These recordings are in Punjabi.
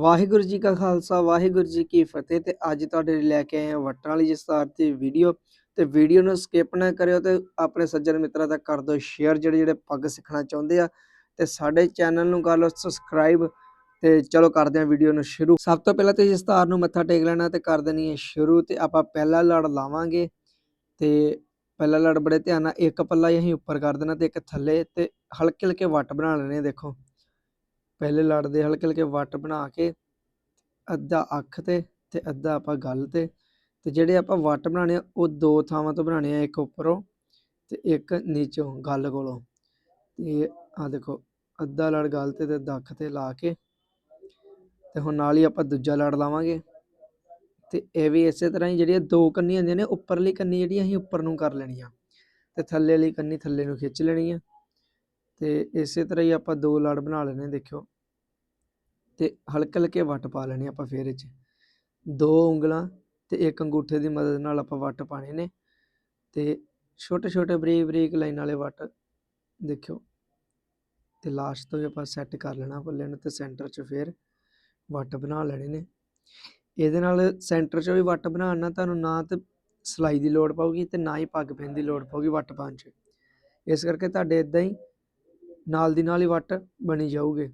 ਵਾਹਿਗੁਰੂ ਜੀ ਕਾ ਖਾਲਸਾ, ਵਾਹਿਗੁਰੂ ਜੀ ਕੀ ਫਤਿਹ। ਤੇ ਅੱਜ ਤੁਹਾਡੇ ਲਈ ਲੈ ਕੇ ਆਏ ਹਾਂ ਵੱਟਾਂ ਵਾਲੀ ਜਸਤਾਰ ਦੀ ਵੀਡੀਓ ਤੇ ਵੀਡੀਓ ਨੂੰ ਸਕਿਪ ਨਾ ਕਰਿਓ ਤੇ ਆਪਣੇ ਸੱਜਣ ਮਿੱਤਰਾਂ ਤੱਕ ਕਰ ਦਿਓ ਸ਼ੇਅਰ ਜਿਹੜੇ ਜਿਹੜੇ ਪੱਗ ਸਿੱਖਣਾ ਚਾਹੁੰਦੇ ਆ। ਤੇ ਸਾਡੇ ਚੈਨਲ ਨੂੰ ਕਰ ਲਓ ਸਬਸਕ੍ਰਾਈਬ ਤੇ ਚਲੋ ਕਰਦੇ ਹਾਂ ਵੀਡੀਓ ਨੂੰ ਸ਼ੁਰੂ। ਸਭ ਤੋਂ ਪਹਿਲਾਂ ਤੇ ਜਸਤਾਰ ਨੂੰ ਮੱਥਾ ਟੇਕ ਲੈਣਾ ਤੇ ਕਰ ਦੇਣੀ ਹੈ ਸ਼ੁਰੂ। ਤੇ ਆਪਾਂ ਪਹਿਲਾ ਲੜ ਲਾਵਾਂਗੇ। ਤੇ ਪਹਿਲਾ ਲੜ ਬੜੇ ਧਿਆਨ ਨਾਲ ਇੱਕ ਪੱਲਾ ਹੀ ਅਸੀਂ ਉੱਪਰ ਕਰ ਦੇਣਾ ਤੇ ਇੱਕ ਥੱਲੇ। ਤੇ ਹਲਕੇ ਹਲਕੇ ਵੱਟ ਬਣਾ ਲੈਣੇ ਦੇਖੋ। ਪਹਿਲੇ ਲੜ ਦੇ ਹਲਕੇ ਹਲਕੇ ਵੱਟ ਬਣਾ ਕੇ ਅੱਧਾ ਅੱਖ ਤੇ ਤੇ ਅੱਧਾ ਆਪਾਂ ਗੱਲ ਤੇ ਤੇ ਜਿਹੜੇ ਆਪਾਂ ਵੱਟ ਬਣਾਣੇ ਆ, ਉਹ ਦੋ ਥਾਵਾਂ ਤੋਂ ਬਣਾਣੇ ਆ, ਇੱਕ ਉੱਪਰੋਂ ਤੇ ਇੱਕ ਨੀਚੋਂ ਗੱਲ ਕੋਲੋਂ। ਤੇ ਆ ਦੇਖੋ, ਅੱਧਾ ਲੜ ਗੱਲ ਤੇ ਤੇ ਅੱਧਾ ਅੱਖ ਤੇ ਲਾ ਕੇ ਤੇ ਹੁਣ ਨਾਲ ਹੀ ਆਪਾਂ ਦੂਜਾ ਲੜ ਲਾਵਾਂਗੇ। ਤੇ ਇਹ ਵੀ ਇਸੇ ਤਰ੍ਹਾਂ ਹੀ ਜਿਹੜੀਆਂ ਦੋ ਕੰਨੀਆਂ ਹੁੰਦੀਆਂ ਨੇ, ਉੱਪਰਲੀ ਕੰਨੀ ਜਿਹੜੀ ਅਸੀਂ ਉੱਪਰ ਨੂੰ ਕਰ ਲੈਣੀ ਆ। ਤੇ ਥੱਲੇ ਵਾਲੀ ਕੰਨੀ ਥੱਲੇ ਨੂੰ ਖਿੱਚ ਲੈਣੀ ਆ। ਤੇ ਇਸੇ ਤਰ੍ਹਾਂ ਹੀ ਆਪਾਂ ਦੋ ਲੜ ਬਣਾ ਲੈਣੇ ਦੇਖਿਓ। ਤੇ ਹਲਕੇ ਹਲਕੇ ਵੱਟ ਪਾ ਲੈਣੇ ਆਪਾਂ ਫੇਰ ਇਹ 'ਚ। ਦੋ ਉਂਗਲਾਂ ਤੇ ਇੱਕ ਅੰਗੂਠੇ ਦੀ ਮਦਦ ਨਾਲ ਆਪਾਂ ਵੱਟ ਪਾਣੇ ਨੇ। ਤੇ ਛੋਟੇ ਛੋਟੇ ਬਰੀਕ ਬਰੀਕ ਲਾਈਨ ਵਾਲੇ ਵੱਟ ਦੇਖਿਓ। ਤੇ ਲਾਸਟ ਤੋਂ ਵੀ ਆਪਾਂ ਸੈੱਟ ਕਰ ਲੈਣਾ ਪੱਲੇ ਨੂੰ ਤੇ ਸੈਂਟਰ 'ਚ ਫੇਰ ਵੱਟ ਬਣਾ ਲੈਣੇ ਨੇ। ਇਹਦੇ ਨਾਲ ਸੈਂਟਰ 'ਚ ਵੀ ਵੱਟ ਬਣਾਉਣ ਨਾਲ ਤੁਹਾਨੂੰ ਨਾ ਤੇ ਸਲਾਈ ਦੀ ਲੋੜ ਪਊਗੀ ਤੇ ਨਾ ਹੀ ਪੱਗ ਪੈਣ ਦੀ ਲੋੜ ਪਊਗੀ ਵੱਟ ਪਾਉਣ 'ਚ। ਇਸ ਕਰਕੇ ਤੁਹਾਡੇ ਇਦਾਂ ਹੀ ਨਾਲ ਦੀ ਨਾਲ ਹੀ ਵੱਟ ਬਣੀ ਜਾਊਗੇ।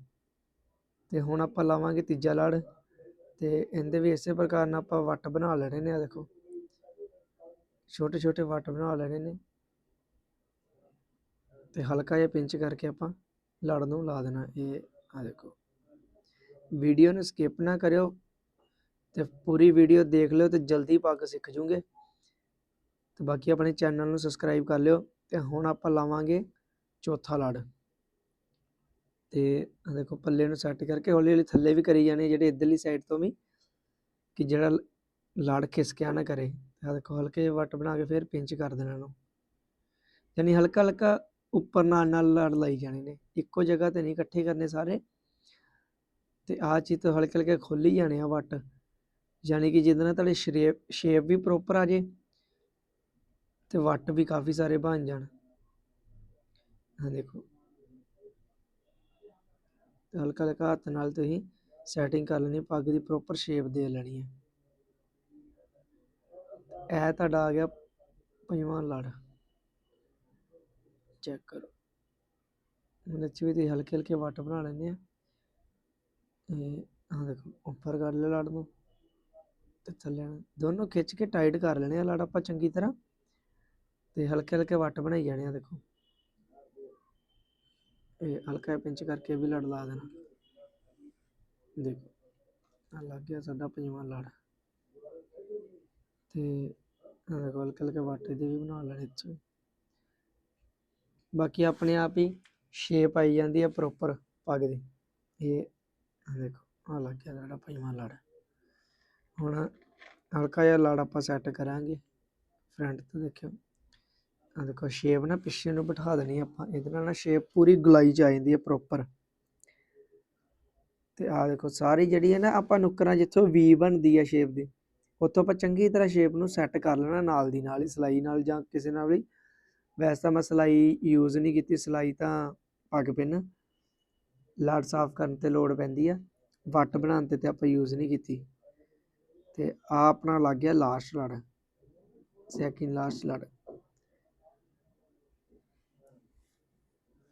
ਅਤੇ ਹੁਣ ਆਪਾਂ ਲਾਵਾਂਗੇ ਤੀਜਾ ਲੜ ਅਤੇ ਇਹਦੇ ਵੀ ਇਸੇ ਪ੍ਰਕਾਰ ਨਾਲ ਆਪਾਂ ਵੱਟ ਬਣਾ ਲੈਣੇ ਨੇ ਆ ਦੇਖੋ। ਛੋਟੇ ਛੋਟੇ ਵੱਟ ਬਣਾ ਲੈਣੇ ਨੇ। ਤੇ ਹਲਕਾ ਜਿਹਾ ਪਿੰਚ ਕਰਕੇ ਆਪਾਂ ਲੜ ਨੂੰ ਲਾ ਦੇਣਾ, ਇਹ ਆ ਦੇਖੋ। ਵੀਡੀਓ ਨੂੰ ਸਕਿਪ ਨਾ ਕਰਿਓ ਤੇ ਪੂਰੀ ਵੀਡੀਓ ਦੇਖ ਲਿਓ ਤੇ ਜਲਦੀ ਪੱਗ ਸਿੱਖ ਜੂਗੇ। ਤੇ ਬਾਕੀ ਆਪਣੇ ਚੈਨਲ ਨੂੰ ਸਬਸਕ੍ਰਾਈਬ ਕਰ ਲਿਓ ਤੇ ਹੁਣ ਆਪਾਂ ਲਾਵਾਂਗੇ ਚੌਥਾ ਲੜ। ਤੇ ਆਹ ਦੇਖੋ ਪੱਲੇ ਨੂੰ ਸੈੱਟ ਕਰਕੇ ਹੌਲੀ ਹੌਲੀ ਥੱਲੇ ਵੀ ਕਰੀ ਜਾਣੇ ਜਿਹੜੇ ਇੱਧਰਲੀ ਸਾਈਡ ਤੋਂ ਵੀ, ਕਿ ਜਿਹੜਾ ਲ- ਲੜ ਖਿਸਕਿਆ ਨਾ ਕਰੇ। ਆਹ ਦੇਖੋ ਹਲਕੇ ਜਿਹੇ ਵੱਟ ਬਣਾ ਕੇ ਫਿਰ ਪਿੰਚ ਕਰ ਦੇਣਾ ਇਹਨੂੰ। ਯਾਨੀ ਹਲਕਾ ਹਲਕਾ ਉੱਪਰ ਨਾਲ ਨਾਲ ਲੜ ਲਾਈ ਜਾਣੇ ਨੇ। ਇੱਕੋ ਜਗ੍ਹਾ ਤੇ ਨਹੀਂ ਇਕੱਠੇ ਕਰਨੇ ਸਾਰੇ। ਤੇ ਆਹ ਚੀਜ਼ ਤੋਂ ਹਲਕੇ ਹਲਕੇ ਖੁੱਲੀ ਜਾਣੇ ਆ ਵੱਟ। ਯਾਨੀ ਕਿ ਜਿਹਦੇ ਨਾਲ ਤੁਹਾਡੇ ਸ਼ੇਪ ਸ਼ੇਪ ਵੀ ਪ੍ਰੋਪਰ ਆ ਜੇ ਤੇ ਵੱਟ ਵੀ ਕਾਫੀ ਸਾਰੇ ਬਣ ਜਾਣ। ਆਹ ਦੇਖੋ। ਤੇ ਹਲਕਾ ਹਲਕਾ ਹੱਥ ਨਾਲ ਤੁਸੀਂ ਸੈਟਿੰਗ ਕਰ ਲੈਣੀ, ਪੱਗ ਦੀ ਪ੍ਰੋਪਰ ਸ਼ੇਪ ਦੇ ਲੈਣੀ ਹੈ। ਇਹ ਤੁਹਾਡਾ ਆ ਗਿਆ ਪੰਜਵਾਂ ਲੜ। ਚੈੱਕ ਕਰੋ। ਇਹਦੇ 'ਚ ਵੀ ਤੁਸੀਂ ਹਲਕੇ ਹਲਕੇ ਵੱਟ ਬਣਾ ਲੈਣੇ ਆ। ਇਹ ਆਹ ਦੇਖੋ, ਉੱਪਰ ਕਰ ਲਿਆ ਲੜ ਨੂੰ ਤੇ ਥੱਲੇ ਦੋਨੋਂ ਖਿੱਚ ਕੇ ਟਾਈਟ ਕਰ ਲੈਣੇ ਆ ਲੜ ਆਪਾਂ ਚੰਗੀ ਤਰ੍ਹਾਂ। ਤੇ ਹਲਕੇ ਹਲਕੇ ਵੱਟ ਬਣਾਈ ਜਾਣੇ ਆ ਦੇਖੋ। ਇਹ ਹਲਕਾ ਜਿਹਾ ਪਿੰਚ ਕਰਕੇ ਵੀ ਲੜ ਲਾ ਦੇਣਾ। ਦੇਖੋ ਆ ਲੱਗ ਗਿਆ ਸਾਡਾ ਪੰਜਵਾਂ ਲੜ। ਤੇ ਦੇਖੋ, ਹਲਕੇ ਹਲਕੇ ਵਾਟੇ ਦੇ ਵੀ ਬਣਾ ਲੈਣੇ ਇੱਥੇ। ਬਾਕੀ ਆਪਣੇ ਆਪ ਹੀ ਸ਼ੇਪ ਆਈ ਜਾਂਦੀ ਹੈ ਪ੍ਰੋਪਰ ਪੱਗ ਦੀ। ਇਹ ਆਹ ਦੇਖੋ ਆ ਲੱਗ ਗਿਆ ਸਾਡਾ ਪੰਜਵਾਂ ਲੜ। ਹੁਣ ਹਲਕਾ ਜਿਹਾ ਲੜ ਆਪਾਂ ਸੈੱਟ ਕਰਾਂਗੇ। ਫਰੰਟ ਤੋਂ ਦੇਖਿਓ। ਆ ਦੇਖੋ ਸ਼ੇਪ ਨਾ ਪਿੱਛੇ ਨੂੰ ਬਿਠਾ ਦੇਣੀ ਆਪਾਂ, ਇਹਦੇ ਨਾਲ ਨਾ ਸ਼ੇਪ ਪੂਰੀ ਗੁਲਾਈ ਚ ਆ ਜਾਂਦੀ ਹੈ ਪ੍ਰੋਪਰ ਤੇ ਆ ਦੇਖੋ, ਸਾਰੀ ਜਿਹੜੀ ਹੈ ਨਾ ਆਪਾਂ ਨੁੱਕਰਾਂ ਜਿੱਥੋਂ ਵੀ ਬਣਦੀ ਹੈ ਸ਼ੇਪ ਦੀ, ਉੱਥੋਂ ਆਪਾਂ ਚੰਗੀ ਤਰ੍ਹਾਂ ਸ਼ੇਪ ਨੂੰ ਸੈੱਟ ਕਰ ਲੈਣਾ ਨਾਲ ਦੀ ਨਾਲ ਹੀ, ਸਲਾਈ ਨਾਲ ਜਾਂ ਕਿਸੇ ਨਾਲ ਵੀ। ਵੈਸੇ ਤਾਂ ਮੈਂ ਸਲਾਈ ਯੂਜ਼ ਨਹੀਂ ਕੀਤੀ, ਸਲਾਈ ਤਾਂ ਪੱਗ ਪਿੰਨ। ਲੜ ਸਾਫ਼ ਕਰਨ ਤੇ ਲੋੜ ਪੈਂਦੀ ਆ, ਵੱਟ ਬਣਾਉਣ ਤੇ ਤੇ ਆਪਾਂ ਯੂਜ਼ ਨਹੀਂ ਕੀਤੀ। ਤੇ ਆ ਆਪਣਾ ਲੱਗ ਗਿਆ ਲਾਸਟ ਲੜ ਸੈਕਿੰਡ ਲਾਸਟ ਲੜ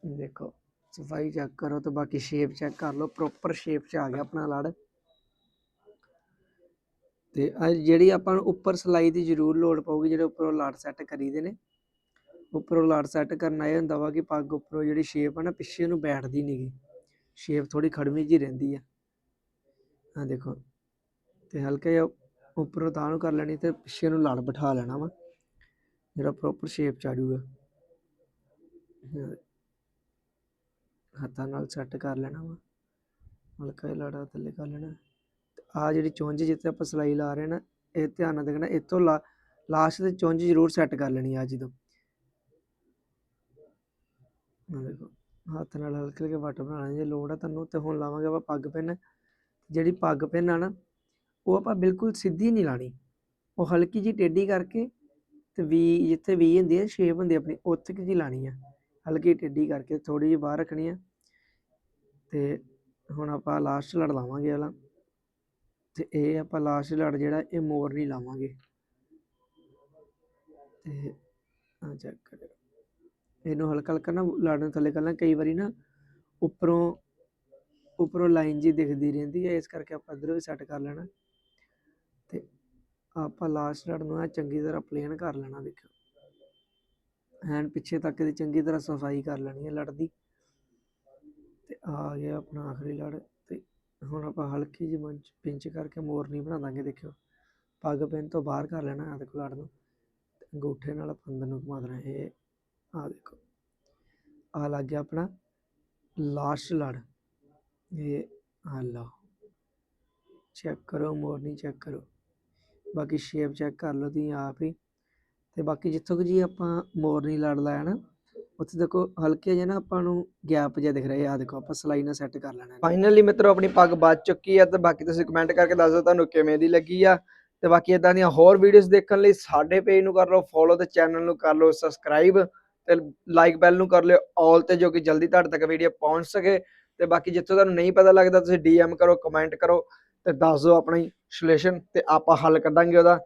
ਦੇਖੋ, ਸਫ਼ਾਈ ਚੈੱਕ ਕਰੋ ਤੇ ਬਾਕੀ ਸ਼ੇਪ ਚੈੱਕ ਕਰ ਲਓ ਪ੍ਰੋਪਰ ਸ਼ੇਪ 'ਚ ਆ ਗਿਆ ਆਪਣਾ ਲੜ। ਤੇ ਆ ਜਿਹੜੀ ਆਪਾਂ ਨੂੰ ਉੱਪਰ ਸਲਾਈ ਦੀ ਜ਼ਰੂਰ ਲੋੜ ਪਊਗੀ, ਜਿਹੜੇ ਉੱਪਰੋਂ ਲੜ ਸੈੱਟ ਕਰੀਦੇ ਨੇ। ਉੱਪਰੋਂ ਲੜ ਸੈੱਟ ਕਰਨਾ ਇਹ ਹੁੰਦਾ ਵਾ ਕਿ ਪੱਗ ਉੱਪਰੋਂ ਜਿਹੜੀ ਸ਼ੇਪ ਆ ਨਾ, ਪਿੱਛੇ ਨੂੰ ਬੈਠਦੀ ਨਹੀਂਗੀ ਸ਼ੇਪ ਥੋੜੀ ਖੜਵੀਂ ਜੀ ਰਹਿੰਦੀ ਆ। ਆ ਦੇਖੋ, ਤੇ ਹਲਕਾ ਜਿਹਾ ਉੱਪਰੋਂ ਤਾਂ ਨੂੰ ਕਰ ਲੈਣੀ ਤੇ ਪਿੱਛੇ ਨੂੰ ਲੜ ਬਿਠਾ ਲੈਣਾ ਵਾ। ਜਿਹੜਾ ਪ੍ਰੋਪਰ ਸ਼ੇਪ ਚ ਆ ਜਾਊਗਾ। ਹੱਥਾਂ ਨਾਲ ਸੈੱਟ ਕਰ ਲੈਣਾ ਵਾ। ਹਲਕਾ ਜਿਹਾ ਲੜਾ ਥੱਲੇ ਕਰ ਲੈਣਾ। ਆ ਜਿਹੜੀ ਚੁੰਝ ਜਿੱਥੇ ਆਪਾਂ ਸਲਾਈ ਲਾ ਰਹੇ ਨਾ, ਇਹ ਧਿਆਨ ਨਾਲ ਦੇਖਣਾ, ਇੱਥੋਂ ਲਾ ਲਾਸਟ ਤੇ ਚੁੰਝ ਜ਼ਰੂਰ ਸੈੱਟ ਕਰ ਲੈਣੀ ਆ ਜਦੋਂ ਆ ਦੇਖੋ, ਹੱਥ ਨਾਲ ਹਲਕੇ ਹਲਕੇ ਵੱਟ ਬਣਾਉਣਾ ਜੇ ਲੋੜ ਆ ਤੁਹਾਨੂੰ, ਤੇ ਹੁਣ ਲਾਵਾਂਗੇ ਆਪਾਂ ਪੱਗ ਪਿੰਨ। ਜਿਹੜੀ ਪੱਗ ਪਿੰਨ ਆ ਨਾ, ਉਹ ਆਪਾਂ ਬਿਲਕੁਲ ਸਿੱਧੀ ਨਹੀਂ ਲਾਣੀ। ਉਹ ਹਲਕੀ ਜੀ ਟੇਢੀ ਕਰਕੇ ਤੇ ਵੀ, ਜਿੱਥੇ ਵੀ ਹੁੰਦੀ ਹੈ ਸ਼ੇਪ ਹੁੰਦੀ ਆਪਣੀ, ਉੱਥੇ ਕਿ ਜੀ ਲਾਣੀ ਆ। ਹਲਕੀ ਟੇਢੀ ਕਰਕੇ ਥੋੜੀ ਜਿਹੀ ਬਾਹਰ ਰੱਖਣੀ ਹੈ ਤੇ ਹੁਣ ਆਪਾਂ ਲਾਸਟ ਲੜ ਲਾਵਾਂਗੇ ਵਾਲਾ ਤੇ ਇਹ ਆਪਾਂ ਲਾਸਟ ਲੜ ਜਿਹੜਾ ਇਹ ਮੋਰ ਨਹੀਂ ਲਾਵਾਂਗੇ। ਤੇ ਆ ਚੈੱਕ ਕਰਿਓ ਇਹਨੂੰ ਹਲਕਾ ਹਲਕਾ ਨਾ ਲੜ ਨੂੰ ਥੱਲੇ ਕਰਨਾ ਕਈ ਵਾਰੀ ਨਾ ਉੱਪਰੋਂ ਉੱਪਰੋਂ ਲਾਈਨ ਜੀ ਦਿਖਦੀ ਰਹਿੰਦੀ ਹੈ ਇਸ ਕਰਕੇ ਆਪਾਂ ਇੱਧਰੋਂ ਵੀ ਸੈੱਟ ਕਰ ਲੈਣਾ। ਤੇ ਆਪਾਂ ਲਾਸਟ ਲੜ ਨੂੰ ਆ ਚੰਗੀ ਤਰ੍ਹਾਂ ਪਲੇਨ ਕਰ ਲੈਣਾ ਦੇਖੋ ਐਨ ਪਿੱਛੇ ਤੱਕ ਦੀ ਚੰਗੀ ਤਰ੍ਹਾਂ ਸਫ਼ਾਈ ਕਰ ਲੈਣੀ ਹੈ ਲੜ ਦੀ ਤੇ ਆ ਗਿਆ ਆਪਣਾ ਆਖਰੀ ਲੜ ਤੇ ਹੁਣ ਆਪਾਂ ਹਲਕੀ ਜਿਹੀ ਮੰਚ ਪਿੰਚ ਕਰਕੇ ਮੋਰਨੀ ਬਣਾ ਦਾਂਗੇ, ਦੇਖਿਓ। ਪੱਗ ਪੈਨ ਤੋਂ ਬਾਹਰ ਕਰ ਲੈਣਾ ਆ ਦੇਖੋ ਲੜ ਨੂੰ। ਤੇ ਅੰਗੂਠੇ ਨਾਲ ਪੰਦ ਨੂੰ ਘੁਮਾ ਦੇਣਾ, ਇਹ ਆ ਦੇਖੋ। ਆ ਲੱਗ ਗਿਆ ਆਪਣਾ ਲਾਸਟ ਲੜ। ਇਹ ਆ ਲਓ। ਚੈੱਕ ਕਰੋ ਮੋਰਨੀ ਚੈੱਕ ਕਰੋ। ਬਾਕੀ ਸ਼ੇਪ ਚੈੱਕ ਕਰ ਲਓ ਤੁਸੀਂ ਆਪ ਹੀ। ਤੇ ਬਾਕੀ ਜਿੱਥੋਂ ਕਿ ਜੀ ਆਪਾਂ ਮੋਰਨੀ ਲੜ ਲਾਇਆ ਨਾ ਉੱਥੇ ਦੇਖੋ ਹਲਕੇ ਜਿਹੇ ਨਾ ਆਪਾਂ ਨੂੰ ਗੈਪ ਜਿਹਾ ਦਿਖ ਰਿਹਾ ਆ ਦੇਖੋ ਆਪਾਂ ਸਲਾਈ ਨਾਲ ਸੈੱਟ ਕਰ ਲੈਣਾ। ਫਾਈਨਲੀ ਮਿੱਤਰੋ ਆਪਣੀ ਪੱਗ ਬਚ ਚੁੱਕੀ ਆ, ਤੇ ਬਾਕੀ ਤੁਸੀਂ ਕਮੈਂਟ ਕਰਕੇ ਦੱਸ ਦਿਓ ਤੁਹਾਨੂੰ ਕਿਵੇਂ ਦੀ ਲੱਗੀ ਆ। ਤੇ ਬਾਕੀ ਇਦਾਂ ਦੀਆਂ ਹੋਰ ਵੀਡੀਓਜ਼ ਦੇਖਣ ਲਈ ਸਾਡੇ ਪੇਜ ਨੂੰ ਕਰ ਲਓ ਫੋਲੋ ਤੇ ਚੈਨਲ ਨੂੰ ਕਰ ਲਓ ਸਬਸਕ੍ਰਾਈਬ ਤੇ ਲਾਈਕ ਬੈਲ ਨੂੰ ਕਰ ਲਿਓ ਆਲ ਤੇ ਜੋ ਕਿ ਜਲਦੀ ਤੁਹਾਡੇ ਤੱਕ ਵੀਡੀਓ ਪਹੁੰਚ ਸਕੇ। ਤੇ ਬਾਕੀ ਜਿੱਥੋਂ ਤੁਹਾਨੂੰ ਨਹੀਂ ਪਤਾ ਲੱਗਦਾ, ਤੁਸੀਂ ਡੀਐਮ ਕਰੋ ਕਮੈਂਟ ਕਰੋ ਤੇ ਦੱਸ ਦਿਓ ਆਪਣੀ ਸੋਲੂਸ਼ਨ ਤੇ ਆਪਾਂ ਹੱਲ ਕੱਢਾਂਗੇ ਉਹਦਾ।